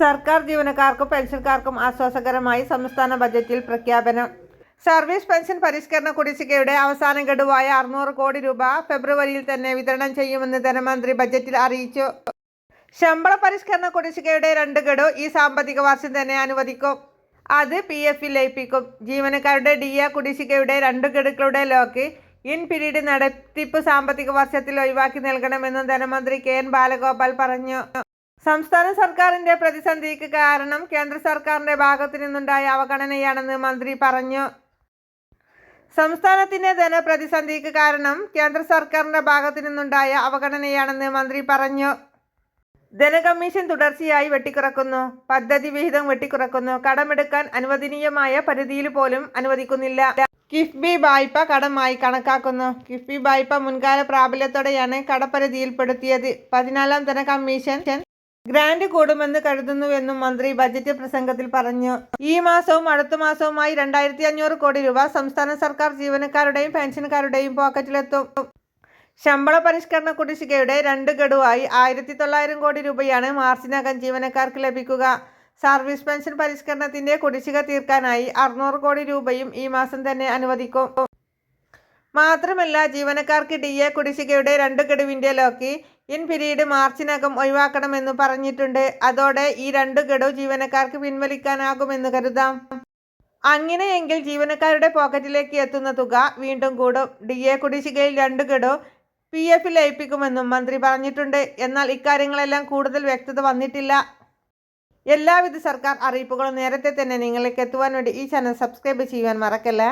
സർക്കാർ ജീവനക്കാർക്കും പെൻഷൻകാർക്കും ആശ്വാസകരമായി സംസ്ഥാന ബജറ്റിൽ പ്രഖ്യാപനം. സർവീസ് പെൻഷൻ പരിഷ്കരണ കുടിശ്ശികയുടെ അവസാന ഗഡുവായ അറുന്നൂറ് കോടി രൂപ ഫെബ്രുവരിയിൽ തന്നെ വിതരണം ചെയ്യുമെന്ന് ധനമന്ത്രി ബജറ്റിൽ അറിയിച്ചു. ശമ്പള പരിഷ്കരണ കുടിശ്ശികയുടെ രണ്ട് ഗഡു ഈ സാമ്പത്തിക വർഷം തന്നെ അനുവദിക്കും. അത് പി എഫിൽ ലയിപ്പിക്കും. ജീവനക്കാരുടെ ഡി എ കുടിശ്ശികയുടെ രണ്ട് ഗഡുക്കളുടെ ലോക്ക് ഇൻ പിരീഡ് നടത്തിപ്പ് സാമ്പത്തിക വർഷത്തിൽ ഒഴിവാക്കി നൽകണമെന്നും ധനമന്ത്രി കെ എൻ ബാലഗോപാൽ പറഞ്ഞു. സംസ്ഥാന സർക്കാരിന്റെ പ്രതിസന്ധിക്ക് കാരണം കേന്ദ്ര സർക്കാരിന്റെ ഭാഗത്തു നിന്നുണ്ടായ അവഗണനയാണെന്ന് മന്ത്രി പറഞ്ഞു. സംസ്ഥാനത്തിന്റെ ധനപ്രതിസന്ധിക്ക് കാരണം കേന്ദ്ര സർക്കാരിന്റെ ഭാഗത്തു നിന്നുണ്ടായ അവഗണനയാണെന്ന് മന്ത്രി പറഞ്ഞു. ധനകമ്മീഷൻ തുടർച്ചയായി വെട്ടിക്കുറക്കുന്നു. പദ്ധതി വിഹിതം വെട്ടിക്കുറക്കുന്നു. കടമെടുക്കാൻ അനുവദനീയമായ പരിധിയിൽ പോലും അനുവദിക്കുന്നില്ല. കിഫ്ബി വായ്പ കടമായി കണക്കാക്കുന്നു. കിഫ്ബി വായ്പ മുൻകാല പ്രാബല്യത്തോടെയാണ് കടപരിധിയിൽപ്പെടുത്തിയത്. പതിനാലാം ധനകമ്മീഷൻ ഗ്രാന്റ് കൂടുമെന്ന് കരുതുന്നുവെന്നും മന്ത്രി ബജറ്റ് പ്രസംഗത്തിൽ പറഞ്ഞു. ഈ മാസവും അടുത്ത മാസവുമായി രണ്ടായിരത്തി അഞ്ഞൂറ് കോടി രൂപ സംസ്ഥാന സർക്കാർ ജീവനക്കാരുടെയും പെൻഷൻകാരുടെയും പോക്കറ്റിലെത്തും. ശമ്പള പരിഷ്കരണ കുടിശ്ശികയുടെ രണ്ട് ഗഡുവായി ആയിരത്തി തൊള്ളായിരം കോടി രൂപയാണ് മാർച്ചിനകം ജീവനക്കാർക്ക് ലഭിക്കുക. സർവീസ് പെൻഷൻ പരിഷ്കരണത്തിന്റെ കുടിശ്ശിക തീർക്കാനായി അറുന്നൂറ് കോടി രൂപയും ഈ മാസം തന്നെ അനുവദിക്കും. മാത്രമല്ല ജീവനക്കാർക്ക് ഡി എ കുടിശ്ശികയുടെ രണ്ട് ഗഡുവിന്റെ ലോക്കി ഇൻ പിരീഡ് മാർച്ചിനകം ഒഴിവാക്കണമെന്ന് പറഞ്ഞിട്ടുണ്ട്. അതോടെ ഈ രണ്ട് ഗഡു ജീവനക്കാർക്ക് പിൻവലിക്കാനാകുമെന്ന് കരുതാം. അങ്ങനെയെങ്കിൽ ജീവനക്കാരുടെ പോക്കറ്റിലേക്ക് എത്തുന്ന തുക വീണ്ടും കൂടും. ഡി എ കുടിശ്ശികയിൽ രണ്ട് ഗഡു പി എഫിൽ ലയിപ്പിക്കുമെന്നും മന്ത്രി പറഞ്ഞിട്ടുണ്ട്. എന്നാൽ ഇക്കാര്യങ്ങളെല്ലാം കൂടുതൽ വ്യക്തത വന്നിട്ടില്ല. എല്ലാവിധ സർക്കാർ അറിയിപ്പുകളും നേരത്തെ തന്നെ നിങ്ങളിലേക്ക് എത്തുവാൻ വേണ്ടി ഈ ചാനൽ സബ്സ്ക്രൈബ് ചെയ്യുവാൻ മറക്കല്ലേ?